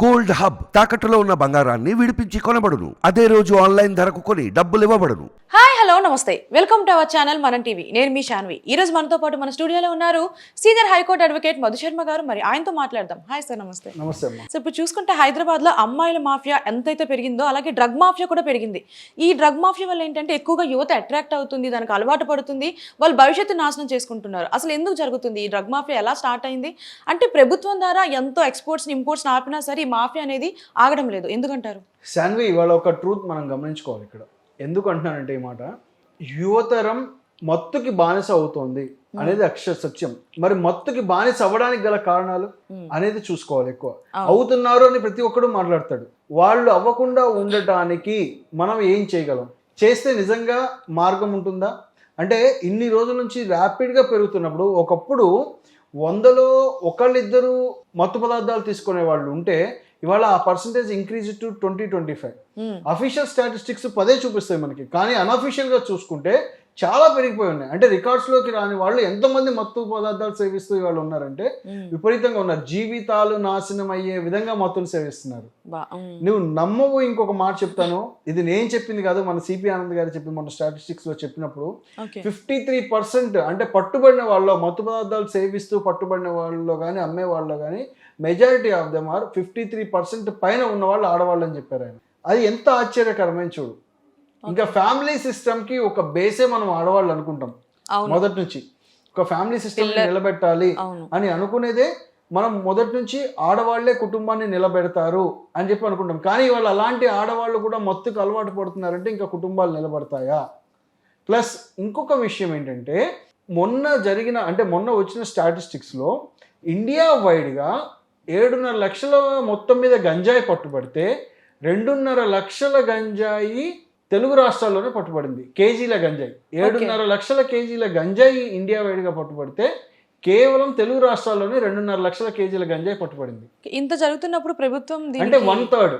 Gold hub తాకట్టులో ఉన్న బంగారాన్ని విడిపించి కొనబడును. అదే రోజు ఆన్లైన్ ధరకు కొని డబ్బులు ఇవ్వబడును. హాయ్ హలో నమస్తే. Welcome to our channel Manam TV. నేను మీ శాన్వి ఈ రోజు మనతో పాటు మన స్టూడియోలో ఉన్నారు senior high court advocate Madhu Sharma garu. మరి ఆయనతో మాట్లాడదాం. హాయ్ సార్ నమస్తే. నమస్తే సో ఇప్పుడు చూసుకుంటే హైదరాబాద్లో అమ్మాయిల మాఫియా ఎంతైతే పెరిగిందో అలాగే డ్రగ్ మాఫియా కూడా పెరిగింది. ఈ డ్రగ్ మాఫియా వల్ల ఏంటంటే ఎక్కువగా యువత అట్రాక్ట్ అవుతుంది దానికి అలవాటు పడుతుంది వాళ్ళు భవిష్యత్తు నాశనం చేసుకుంటున్నారు. అసలు ఎందుకు జరుగుతుంది? ఈ డ్రగ్ మాఫియా ఎలా స్టార్ట్ అయింది? అంటే ప్రభుత్వం ద్వారా ఎంతో ఎక్స్పోర్ట్స్ ఇంపోర్ట్స్ ఆపినా సరే ఈ మాఫియా అనేది ఆగడం లేదు. ఎందుకంటారు? శాన్వి ఇవాళ ఒక ట్రూత్ మనం గమనించుకోవాలి ఇక్కడ. ఎందుకు అంటున్నానంటే ఈ మాట యువతరం మత్తుకి బానిస అవుతోంది అనేది అక్షర సత్యం. మరి మత్తుకి బానిస అవ్వడానికి గల కారణాలు అనేది చూసుకోవాలి ఎక్కువ. అవుతున్నారు అని ప్రతి ఒక్కడు మాట్లాడతాడు. వాళ్ళు అవ్వకుండా ఉండటానికి మనం ఏం చేయగలం? చేస్తే నిజంగా మార్గం ఉంటుందా? అంటే ఇన్ని రోజుల నుంచి ర్యాపిడ్గా పెరుగుతున్నప్పుడు ఒకప్పుడు వందలో ఒకళ్ళిద్దరు మత్తు పదార్థాలు తీసుకునే వాళ్ళు ఉంటే ఇవాళ ఆ percentage increase to twenty twenty five. Official statistics పదే చూపిస్తాయి మనకి కానీ అనఫీషియల్గా చూసుకుంటే చాలా పెరిగిపోయి ఉన్నాయి. అంటే రికార్డ్స్లోకి రాని వాళ్ళు ఎంతమంది మత్తు పదార్థాలు సేవిస్తూ వాళ్ళు ఉన్నారంటే. విపరీతంగా ఉన్నారు. జీవితాలు నాశనం అయ్యే విధంగా మత్తులు సేవిస్తున్నారు. నువ్వు నమ్మవు ఇంకొక మాట చెప్తాను. ఇది నేను చెప్పింది కాదు మన సిపి ఆనంద్ గారు చెప్పి మన స్టాటిస్టిక్స్లో చెప్పినప్పుడు ఫిఫ్టీ త్రీ పర్సెంట్ అంటే పట్టుబడిన వాళ్ళలో మత్తు పదార్థాలు సేవిస్తూ పట్టుబడిన వాళ్ళలో కానీ అమ్మే వాళ్ళలో కానీ majority of them are fifty three percent పైన ఉన్న వాళ్ళు ఆడవాళ్ళు అని చెప్పారు ఆయన. అది ఎంత ఆశ్చర్యకరమైన చూడు. ఇంకా ఫ్యామిలీ సిస్టమ్కి ఒక బేసే మనం ఆడవాళ్ళు అనుకుంటాం. మొదటి నుంచి. ఒక ఫ్యామిలీ సిస్టమ్ నిలబెట్టాలి అని అనుకునేదే మనం మొదటి నుంచి ఆడవాళ్ళే కుటుంబాన్ని నిలబెడతారు అని చెప్పి అనుకుంటాం. కానీ వాళ్ళు అలాంటి ఆడవాళ్ళు కూడా మత్తుకు అలవాటు పడుతున్నారంటే ఇంకా కుటుంబాలు నిలబడతాయా? ప్లస్ ఇంకొక విషయం ఏంటంటే మొన్న జరిగిన అంటే మొన్న వచ్చిన స్టాటిస్టిక్స్లో ఇండియా వైడ్గా ఏడున్నర లక్షల మొత్తం మీద గంజాయి పట్టుబడితే రెండున్నర లక్షల గంజాయి తెలుగు రాష్ట్రాల్లోనే పట్టుబడింది. కేజీల గంజాయి. ఏడున్నర లక్షల కేజీల గంజాయి ఇండియా వైడ్గా పట్టుబడితే కేవలం తెలుగు రాష్ట్రాల్లోనే రెండున్నర లక్షల కేజీల గంజాయి పట్టుబడింది. ఇంత జరుగుతున్నప్పుడు ప్రభుత్వం అంటే వన్ థర్డ్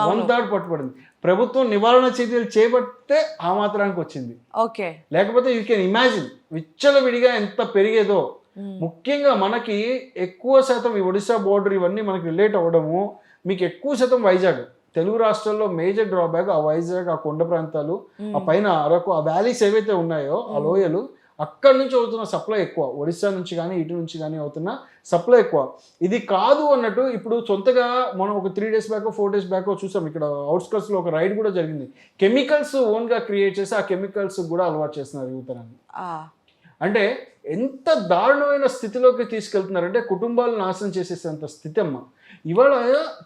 వన్ థర్డ్ పట్టుబడింది. ప్రభుత్వం నివారణ చర్యలు చేపడితే ఆ మాత్రానికి వచ్చింది. ఓకే. లేకపోతే యూ కెన్ ఇమాజిన్ విచ్చలవిడిగా ఎంత పెరిగేదో. ముఖ్యంగా మనకి ఎక్కువ శాతం ఈ ఒడిశా బోర్డర్ ఇవన్నీ మనకి రిలేట్ అవ్వడము మీకు ఎక్కువ శాతం వైజాగ్. తెలుగు రాష్ట్రాల్లో మేజర్ డ్రాబ్యాక్ ఆ వైజాగ్ ఆ కొండ ప్రాంతాలు ఆ పైన అరకు ఆ వ్యాలీస్ ఏవైతే ఉన్నాయో ఆ లోయలు అక్కడి నుంచి అవుతున్న సప్లై ఎక్కువ. ఒడిశా నుంచి కానీ ఇటు నుంచి కానీ అవుతున్న సప్లై ఎక్కువ. ఇది కాదు అన్నట్టు ఇప్పుడు సొంతగా మనం ఒక three days back four days back చూసాం. ఇక్కడ అవుట్స్కట్స్లో ఒక రైడ్ కూడా జరిగింది. కెమికల్స్ ఓన్గా క్రియేట్ చేసి ఆ కెమికల్స్ కూడా అలవాటు చేస్తున్నారు యువతరాన్ని అంటే ఎంత దారుణమైన స్థితిలోకి తీసుకెళ్తున్నారంటే కుటుంబాలు నాశనం చేసేసేంత స్థితి అమ్మ. ఇవాళ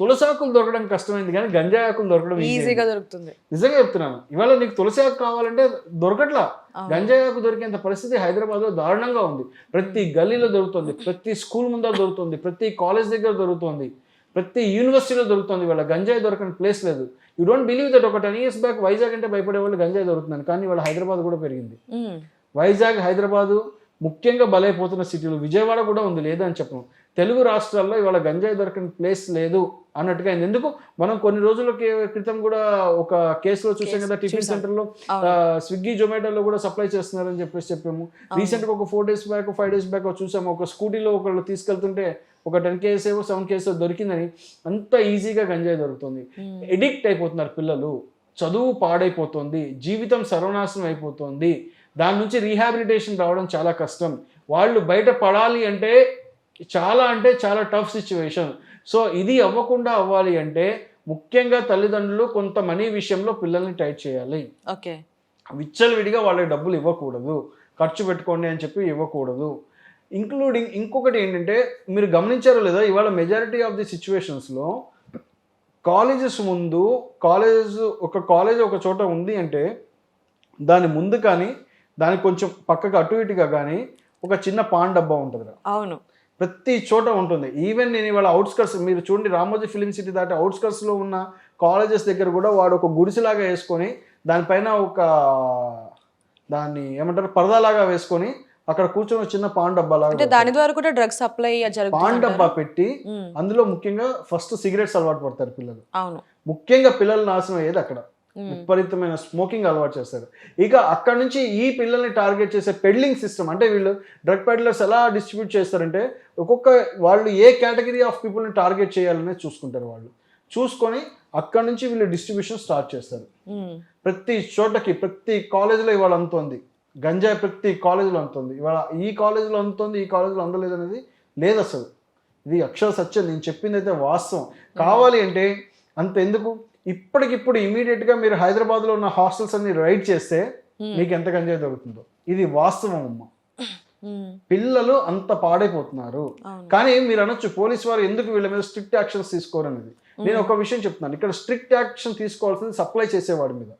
తులసాకులు దొరకడం కష్టమైంది కానీ గంజాయి ఆకులు దొరకడం ఈజీగా. దొరుకుతుంది. నిజంగా చెప్తున్నాను. ఇవాళ నీకు తులసి ఆకు కావాలంటే దొరకట్లా. గంజాయి ఆకు దొరికేంత పరిస్థితి హైదరాబాద్లో దారుణంగా ఉంది. ప్రతి గల్లీలో దొరుకుతుంది. ప్రతి స్కూల్ ముందర దొరుకుతుంది. ప్రతి కాలేజ్ దగ్గర దొరుకుతుంది. ప్రతి యూనివర్సిటీలో దొరుకుతుంది ఇవాళ. గంజాయి దొరకని ప్లేస్ లేదు. యూ డోంట్ బిలీవ్ దట్ ఒక టెన్ ఇయర్స్ బ్యాక్ వైజాగ్ అంటే భయపడే వాళ్ళు గంజాయి దొరుకుతుంది కానీ ఇవాళ హైదరాబాద్ కూడా పెరిగింది. వైజాగ్ హైదరాబాదు ముఖ్యంగా బలైపోతున్న సిటీలు. విజయవాడ కూడా ఉంది లేదని చెప్పను. తెలుగు రాష్ట్రాల్లో ఇవాళ గంజాయి దొరకని ప్లేస్ లేదు అన్నట్టుగా అయింది. ఎందుకు? మనం కొన్ని రోజుల క్రితం కూడా ఒక కేసులో చూసాం కదా టిఫిన్. సెంటర్లో. స్విగ్గీ జొమాటోలో కూడా సప్లై చేస్తున్నారని చెప్పేసి చెప్పాము. రీసెంట్గా ఒక four days back five days back చూసాము. ఒక స్కూటీలో ఒకళ్ళు తీసుకెళ్తుంటే ఒక టెన్ కేస్ ఏవో సెవెన్ కేసు దొరికిందని అంత ఈజీగా గంజాయి దొరుకుతుంది. ఎడిక్ట్ అయిపోతున్నారు పిల్లలు. చదువు పాడైపోతుంది జీవితం సర్వనాశనం అయిపోతుంది దాని నుంచి రీహాబిలిటేషన్ రావడం చాలా కష్టం. వాళ్ళు బయట పడాలి అంటే చాలా అంటే చాలా టఫ్ సిచ్యువేషన్ సో ఇది అవ్వకుండా అవ్వాలి అంటే ముఖ్యంగా తల్లిదండ్రులు కొంత మనీ విషయంలో పిల్లల్ని టైట్ చేయాలి. ఓకే. విచ్చలవిడిగా వాళ్ళకి డబ్బులు ఇవ్వకూడదు. ఖర్చు పెట్టుకోండి అని చెప్పి ఇవ్వకూడదు. ఇంక్లూడింగ్ ఇంకొకటి ఏంటంటే మీరు గమనించారో లేదో ఇవాళ మెజారిటీ ఆఫ్ ది సిచ్యువేషన్స్లో కాలేజెస్ ముందు కాలేజ్ ఒక కాలేజ్ ఒక చోట ఉంది అంటే దాని ముందు కానీ దానికి కొంచెం పక్కకు అటు ఇటుగా కానీ ఒక చిన్న పాన్ డబ్బా ఉంటుంది అవును. ప్రతి చోట ఉంటుంది. ఈవెన్ నేను ఇవాళ అవుట్స్కర్ట్స్ మీరు చూడండి రామోజీ ఫిలిం సిటీ దాటి అవుట్స్కర్ట్స్లో ఉన్న కాలేజెస్ దగ్గర కూడా వాడు ఒక గుడిసెలాగా వేసుకొని దానిపైన ఒక దాన్ని ఏమంటారు పరదాలాగా వేసుకొని అక్కడ కూర్చొని చిన్న పాన్ డబ్బా అంటే లాగా దాని ద్వారా కూడా డ్రగ్స్ సప్లై పాన్ డబ్బా పెట్టి. అందులో ముఖ్యంగా ఫస్ట్ సిగరెట్స్ అలవాటు పడతారు పిల్లలు. అవును. ముఖ్యంగా పిల్లలు నాశనం అయ్యేది అక్కడ. విపరీతమైన స్మోకింగ్ అలవాటు చేస్తారు. ఇక అక్కడ నుంచి ఈ పిల్లల్ని టార్గెట్ చేసే పెడ్లింగ్ సిస్టమ్ అంటే వీళ్ళు డ్రగ్ పెడ్లర్స్ ఎలా డిస్ట్రిబ్యూట్ చేస్తారంటే ఒక్కొక్క వాళ్ళు ఏ కేటగిరీ ఆఫ్ పీపుల్ని టార్గెట్ చేయాలనేది చూసుకుంటారు వాళ్ళు. చూసుకొని అక్కడ నుంచి వీళ్ళు డిస్ట్రిబ్యూషన్ స్టార్ట్ చేస్తారు. ప్రతి చోటకి ప్రతి కాలేజీలో ఇవాళ అంతుంది. గంజాయి ప్రతి కాలేజీలో అంతుంది ఇవాళ ఈ కాలేజీలో అంతుంది ఈ కాలేజీలో అందలేదు అనేది లేదు అసలు. ఇది అక్షర సత్యం నేను చెప్పింది అయితే వాస్తవం. కావాలి అంటే అంత ఎందుకు? ఇప్పటికిప్పుడు ఇమీడియట్గా మీరు హైదరాబాద్లో ఉన్న హాస్టల్స్ అన్ని రైడ్ చేస్తే మీకు ఎంత గంజాయి దొరుకుతుందో. ఇది వాస్తవం అమ్మ. ఉమ్, పిల్లలు అంత పాడైపోతున్నారు. కానీ మీరు అనొచ్చు పోలీస్ వారు ఎందుకు వీళ్ళ మీద స్ట్రిక్ట్ యాక్షన్స్ తీసుకోరు అనేది నేను ఒక విషయం చెప్తున్నాను. ఇక్కడ స్ట్రిక్ట్ యాక్షన్ తీసుకోవాల్సింది సప్లై చేసేవాడి మీద.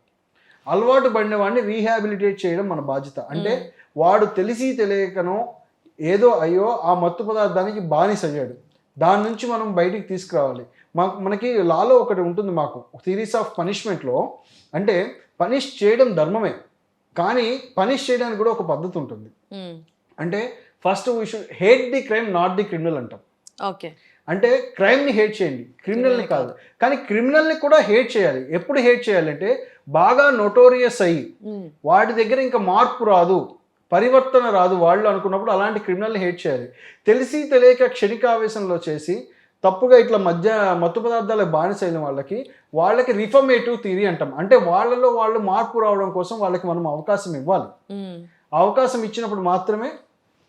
అలవాటు పడిన వాడిని రీహాబిలిటేట్ చేయడం మన బాధ్యత. అంటే వాడు తెలిసి తెలియకనో ఏదో అయ్యో ఆ మత్తు పదార్థానికి బానిస అయ్యాడు. దాని నుంచి మనం బయటికి తీసుకురావాలి. మాకు మనకి లాలో ఒకటి ఉంటుంది మాకు థీరీస్ ఆఫ్ పనిష్మెంట్లో అంటే పనిష్ చేయడం ధర్మమే కానీ పనిష్ చేయడానికి కూడా ఒక పద్ధతి ఉంటుంది. అంటే first we should hate the crime not the criminal అంటాం. ఓకే. అంటే క్రైమ్ని హేట్ చేయండి. క్రిమినల్ని కాదు. కానీ క్రిమినల్ని కూడా హేట్ చేయాలి. ఎప్పుడు హేట్ చేయాలంటే బాగా నొటోరియస్ అయ్యి వాటి దగ్గర ఇంకా మార్పు రాదు పరివర్తన రాదు వాళ్ళు అనుకున్నప్పుడు అలాంటి క్రిమినల్ని హేట్ చేయాలి. తెలిసి తెలియక క్షణికావేశంలో చేసి తప్పుగా ఇట్లా మధ్య మత్తు పదార్థాలకు బానిసైన వాళ్ళకి వాళ్ళకి రిఫర్మేటివ్ థియరీ అంటాం. అంటే వాళ్ళలో వాళ్ళు మార్పు రావడం కోసం వాళ్ళకి మనం అవకాశం ఇవ్వాలి. అవకాశం ఇచ్చినప్పుడు మాత్రమే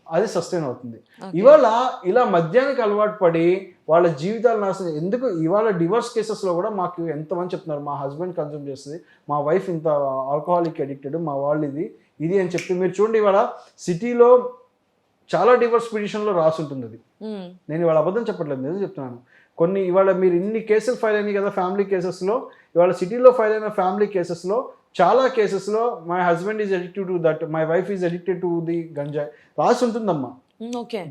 అది సస్టైన్ అవుతుంది. ఇవాళ ఇలా మద్యానికి అలవాటు పడి వాళ్ళ జీవితాలు నాశనం ఎందుకు ఇవాళ డివర్స్ కేసెస్లో కూడా మాకు ఎంతమంది చెప్తున్నారు మా హస్బెండ్ కన్జ్యూమ్ చేస్తుంది మా వైఫ్ ఇంత ఆల్కహాలిక్ అడిక్టెడ్ మా వాళ్ళు ఇది ఇది అని చెప్పి మీరు చూడండి ఇవాళ సిటీలో చాలా డివర్స్ పిటిషన్లో రాసి ఉంటుంది అది. ఉమ్, నేను ఇవాళ అబద్ధం చెప్పట్లేదు నిజం చెప్తున్నాను. కొన్ని ఇవాళ మీరు ఇన్ని కేసులు ఫైల్ అయినాయి కదా ఫ్యామిలీ కేసెస్లో ఇవాళ సిటీలో ఫైల్ అయిన ఫ్యామిలీ కేసెస్లో చాలా కేసెస్లో my husband is addicted to that my wife is addicted to the ganjai రాసి ఉంటుందమ్మా.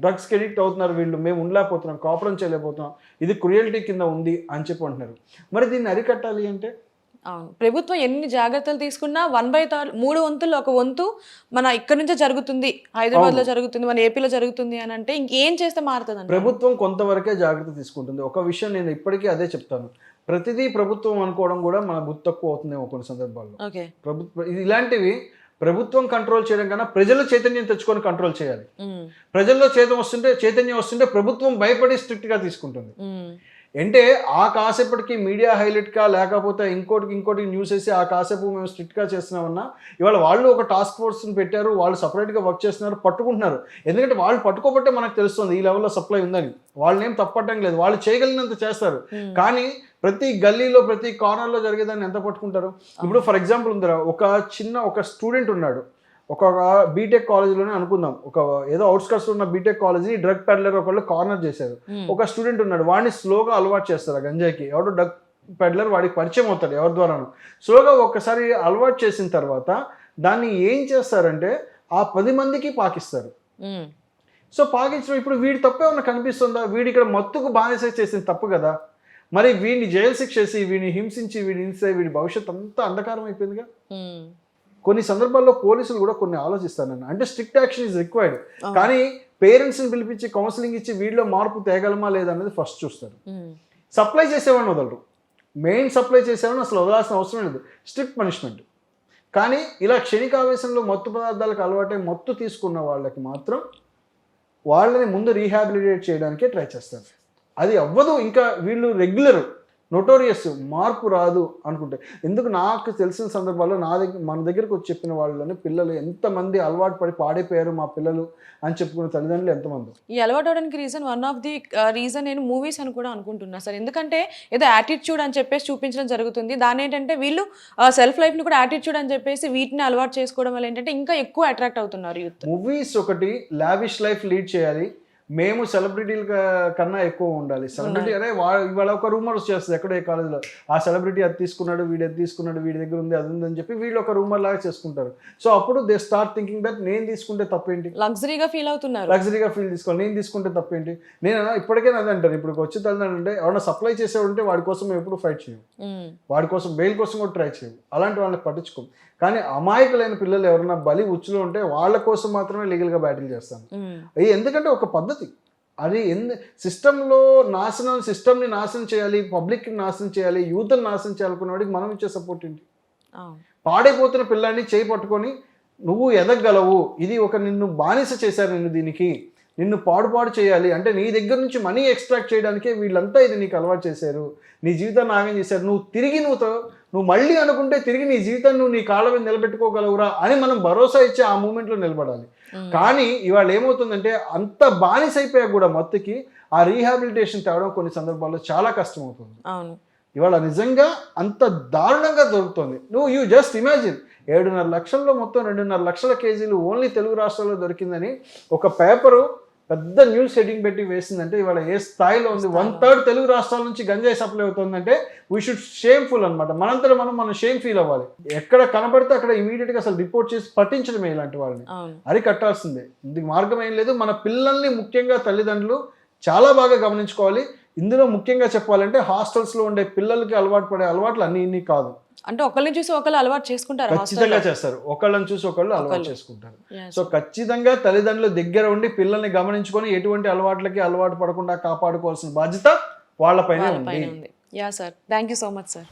డ్రగ్స్కి అడిక్ట్ అవుతున్నారు వీళ్ళు మేము ఉండలేకపోతున్నాం కాపురం చేయలేకపోతున్నాం ఇది క్రుయల్టీ కింద ఉంది అని చెప్పి అంటున్నారు. మరి దీన్ని అరికట్టాలి అంటే? అవును. ప్రభుత్వం ఎన్ని జాగ్రత్తలు తీసుకున్నా వన్ బై థర్డ్ మూడు వంతుల్లో ఒక వంతు మన ఇక్కడ నుంచే జరుగుతుంది. హైదరాబాద్లో జరుగుతుంది మన ఏపీలో జరుగుతుంది అని అంటే ఇంకేం చేస్తే మారుతుంది ప్రభుత్వం కొంతవరకే జాగ్రత్త తీసుకుంటుంది. ఒక విషయం నేను ఇప్పటికీ అదే చెప్తాను. ప్రతిదీ ప్రభుత్వం అనుకోవడం కూడా మన బుద్ధి తక్కువ అవుతుందేమో కొన్ని సందర్భాల్లో. ప్రభుత్వం ఇలాంటివి ప్రభుత్వం కంట్రోల్ చేయడం కన్నా ప్రజలు చైతన్యం తెచ్చుకొని కంట్రోల్ చేయాలి. ప్రజల్లో చైతన్యం వస్తుంటే చైతన్యం వస్తుంటే ప్రభుత్వం భయపడి స్ట్రిక్ట్గా తీసుకుంటుంది. ఉమ్, అంటే ఆ కాసేపటికి మీడియా హైలైట్గా లేకపోతే ఇంకోటికి ఇంకోటికి న్యూస్ వేసి ఆ కాసేపు మేము స్ట్రిక్ట్గా చేస్తున్నామన్నా ఇవాళ వాళ్ళు ఒక టాస్క్ ఫోర్స్ని పెట్టారు వాళ్ళు సపరేట్గా వర్క్ చేస్తున్నారు పట్టుకుంటున్నారు. ఎందుకంటే వాళ్ళు పట్టుకోబట్టే మనకు తెలుస్తుంది ఈ లెవెల్లో సప్లై ఉందని. వాళ్ళని ఏం తప్పట్టం లేదు వాళ్ళు చేయగలిగినంత చేస్తారు. కానీ ప్రతి గల్లీలో ప్రతి కార్నర్లో జరిగేదాన్ని ఎంత పట్టుకుంటారు? ఇప్పుడు ఫర్ ఎగ్జాంపుల్ ఉందిరా ఒక చిన్న ఒక స్టూడెంట్ ఉన్నాడు. ఒక బీటెక్ కాలేజీలోనే అనుకుందాం. ఒక ఏదో అవుట్స్కట్స్ ఉన్న బీటెక్ కాలేజీని డ్రగ్ పెడ్లర్ ఒకళ్ళు కార్నర్ చేశారు. ఒక స్టూడెంట్ ఉన్నాడు. వాడిని స్లోగా అలవాటు చేస్తారు ఆ గంజాయికి. ఎవడో డ్రగ్ పెడ్లర్ వాడికి పరిచయం అవుతాడు ఎవరి ద్వారాను. స్లోగా ఒక్కసారి అలవాటు చేసిన తర్వాత దాన్ని ఏం చేస్తారంటే ఆ పది మందికి పాకిస్తారు. ఉమ్, సో పాకించడం ఇప్పుడు వీడి తప్పే ఉన్న కనిపిస్తుందా? వీడి ఇక్కడ మత్తుకు బానిస చేసిన తప్పు కదా. మరి వీడిని జైలు శిక్ష చేసి వీడిని హింసించి వీడిని హింసే వీడి భవిష్యత్ అంతా అంధకారం అయిపోయిందిగా. ఉమ్, కొన్ని సందర్భాల్లో పోలీసులు కూడా కొన్ని ఆలోచిస్తానన్న అంటే స్ట్రిక్ట్ యాక్షన్ ఇస్ రిక్వైర్డ్ కానీ పేరెంట్స్ని పిలిపించి కౌన్సిలింగ్ ఇచ్చి వీడిలో మార్పు తేగలమా లేదన్నది ఫస్ట్ చూస్తారు. సప్లై చేసేవాడిని వదలరు. మెయిన్ సప్లై చేసేవాడిని అసలు వదలాల్సిన అవసరం లేదు. స్ట్రిక్ట్ పనిష్మెంట్ కానీ ఇలా క్షణికావేశంలో మత్తు పదార్థాలకు అలవాటై మత్తు తీసుకున్న వాళ్ళకి మాత్రం వాళ్ళని ముందు రీహాబిలిటేట్ చేయడానికే ట్రై చేస్తారు. అది అవ్వదు. ఇంకా వీళ్ళు రెగ్యులర్ నొటోరియస్ మార్పు రాదు అనుకుంటే. ఎందుకు నాకు తెలిసిన సందర్భాల్లో నా దగ్గర మన దగ్గరకు వచ్చి చెప్పిన వాళ్ళని పిల్లలు ఎంతమంది అలవాటు పడి పాడైపోయారు మా పిల్లలు అని చెప్పుకున్న తల్లిదండ్రులు ఎంతమంది? ఈ అలవాటు అవడానికి reason one of the reason నేను మూవీస్ అని కూడా అనుకుంటున్నా సార్. ఎందుకంటే ఏదో యాటిట్యూడ్ అని చెప్పేసి చూపించడం జరుగుతుంది. దాని ఏంటంటే వీళ్ళు సెల్ఫ్ లైఫ్ని కూడా యాటిట్యూడ్ అని చెప్పేసి వీటిని అలవాటు చేసుకోవడం వల్ల ఏంటంటే ఇంకా ఎక్కువ అట్రాక్ట్ అవుతున్నారు యూత్. మూవీస్ ఒకటి లావిష్ లైఫ్ లీడ్ చేయాలి. మేము సెలబ్రిటీల కన్నా ఎక్కువ ఉండాలి. సెలబ్రిటీ అరే ఇవాళ ఒక రూమర్ వచ్చేస్తుంది ఎక్కడో ఏ కాలేజ్లో ఆ సెలబ్రిటీ అది తీసుకున్నాడు వీడు అది తీసుకున్నాడు వీడి దగ్గర ఉంది అది ఉందని చెప్పి వీళ్ళు ఒక రూమర్ లాగా చేసుకుంటారు. సో అప్పుడు దే స్టార్ట్ థింకింగ్ దట్ నేను తీసుకుంటే తప్పేంటి? లగ్జరీగా ఫీల్ అవుతున్నారు. లగ్జరీగా ఫీల్ తీసుకోవాలి. నేను తీసుకుంటే తప్పేంటి? నేను ఇప్పటికే అదే అంటాను. ఇప్పుడు వచ్చి తల్లిదండ్రులు ఎవరైనా సప్లై చేసేవాడు ఉంటే వాడి కోసం ఎప్పుడు ఫైట్ చేయం ఉమ్, వాడి కోసం బెయిల్ కోసం కూడా ట్రై చేయం అలాంటి వాళ్ళని పట్టించుకోం కానీ అమాయకులైన పిల్లలు ఎవరైనా బలి ఉచ్చులో ఉంటే వాళ్ళ కోసం మాత్రమే లీగల్గా బ్యాటిల్ చేస్తాను. అది ఎందుకంటే ఒక పద్ధతి అది ఎందు సిస్టంలో నాశనం సిస్టమ్ని నాశనం చేయాలి పబ్లిక్ని నాశనం చేయాలి యూత్ని నాశనం చేయాలనుకున్న వాడికి మనం ఇచ్చే సపోర్ట్ ఏంటి? పాడైపోతున్న పిల్లాన్ని చేయి పట్టుకొని నువ్వు ఎదగలవు. ఇది ఒక నిన్ను బానిస చేశారు నిన్ను దీనికి. నిన్ను పాడు పాడు చేయాలి. అంటే నీ దగ్గర నుంచి మనీ ఎక్స్ట్రాక్ట్ చేయడానికే వీళ్ళంతా ఇది నీకు అలవాటు చేశారు. నీ జీవితాన్ని ఆగం చేశారు. నువ్వు తిరిగి నువ్వు నువ్వు మళ్ళీ అనుకుంటే తిరిగి నీ జీవితాన్ని నువ్వు నీ కాళ్ళ మీద నిలబెట్టుకోగలవురా అని మనం భరోసా ఇచ్చే ఆ మూమెంట్లో నిలబడాలి. కానీ ఇవాళ ఏమవుతుందంటే అంత బానిస అయిపోయాక కూడా మత్తుకి ఆ రీహాబిలిటేషన్ తేవడం కొన్ని సందర్భాల్లో చాలా కష్టం అవుతుంది అవును. ఇవాళ నిజంగా అంత దారుణంగా దొరుకుతుంది నువ్వు యూ జస్ట్ ఇమాజిన్ ఏడున్నర లక్షల్లో మొత్తం రెండున్నర లక్షల కేజీలు ఓన్లీ తెలుగు రాష్ట్రాల్లో దొరికిందని ఒక పేపరు పెద్ద న్యూస్ హెడ్డింగ్ పెట్టి వేసిందంటే ఇవాళ ఏ స్థాయిలో ఉంది? వన్ థర్డ్ తెలుగు రాష్ట్రాల నుంచి గంజాయి సప్లై అవుతుందంటే వీ షుడ్ షేమ్ఫుల్ అనమాట మనంతలో మనం మనం షేమ్ ఫీల్ అవ్వాలి. ఎక్కడ కనబడితే అక్కడ immediate గా అసలు రిపోర్ట్ చేసి పట్టించడమే ఇలాంటి వాళ్ళని. అవును. అరి కట్టాల్సిందే. ఇందుకు మార్గం ఏం లేదు. మన పిల్లల్ని ముఖ్యంగా తల్లిదండ్రులు చాలా బాగా గమనించుకోవాలి. ఇందులో ముఖ్యంగా చెప్పాలంటే హాస్టల్స్లో ఉండే పిల్లలకి అలవాటు పడే అలవాట్లు అన్ని ఇన్ని కాదు. అంటే ఒకరిని చూసి ఒకళ్ళు అలవాటు చేసుకుంటారు ఖచ్చితంగా చేస్తారు. ఒకళ్ళని చూసి ఒకళ్ళు అలవాటు. చేసుకుంటారు. సో ఖచ్చితంగా తల్లిదండ్రుల దగ్గర ఉండి పిల్లల్ని గమనించుకొని ఎటువంటి అలవాట్లకి అలవాటు పడకుండా కాపాడుకోవాల్సిన బాధ్యత వాళ్ళపైన ఉంది. Yeah sir thank you so much sir